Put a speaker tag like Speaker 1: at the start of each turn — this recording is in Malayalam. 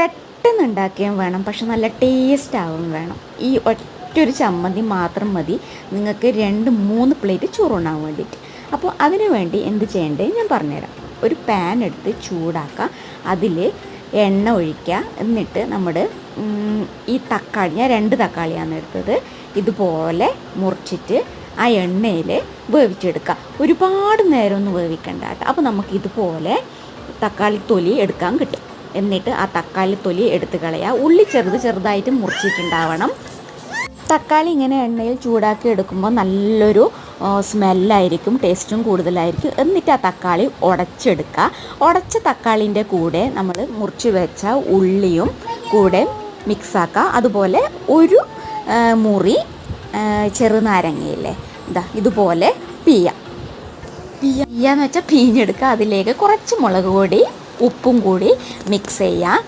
Speaker 1: പെട്ടെന്ന് ഉണ്ടാക്കുകയും വേണം പക്ഷെ നല്ല ടേസ്റ്റ് ആവും വേണം. ഈ ഒറ്റൊരു ചമ്മന്തി മാത്രം മതി. നിങ്ങൾക്ക് രണ്ട് മൂന്ന് പ്ലേറ്റ് ചോറുണ്ണാൻ വേണ്ടിയിട്ട്. അപ്പോൾ അതിനു വേണ്ടി എന്ത് ചെയ്യേണ്ടത് ഞാൻ പറഞ്ഞുതരാം. ഒരു പാൻ എടുത്ത് ചൂടാക്കുക അതിൽ എണ്ണ ഒഴിക്കുക. എന്നിട്ട് നമ്മുടെ ഈ തക്കാളി ഞാൻ രണ്ട് തക്കാളിയാണ് എടുത്തത്. ഇതുപോലെ മുറിച്ചിട്ട് ആ എണ്ണയിൽ വേവിച്ചെടുക്കുക. ഒരുപാട് നേരമൊന്നും വേവിക്കണ്ട കേട്ടോ. അപ്പോൾ നമുക്ക് ഇതുപോലെ തക്കാളി തൊലി എടുക്കാൻ കിട്ടും. എന്നിട്ട് ആ തക്കാളി തൊലി എടുത്ത് കളയുക ഉള്ളി ചെറുത് ചെറുതായിട്ട് മുറിച്ചിട്ടുണ്ടാവണം. തക്കാളി ഇങ്ങനെ എണ്ണയിൽ ചൂടാക്കി എടുക്കുമ്പോൾ നല്ലൊരു സ്മെല്ലായിരിക്കും ടേസ്റ്റും കൂടുതലായിരിക്കും. എന്നിട്ട് ആ തക്കാളി ഉടച്ചെടുക്കുക ഉടച്ച തക്കാളിന്റെ കൂടെ നമ്മൾ മുറിച്ച് വെച്ച ഉള്ളിയും കൂടെ മിക്സാക്കുക അതുപോലെ ഒരു മുറി ചെറുനാരങ്ങയില്ലേ ഇതാ ഇതുപോലെ പിയ പിയ എന്ന് വെച്ചാൽ പിഴിഞ്ഞെടുക്കുക അതിലേക്ക് കുറച്ച് മുളക് പൊടി ഉപ്പും കൂടി മിക്സ് ചെയ്യുക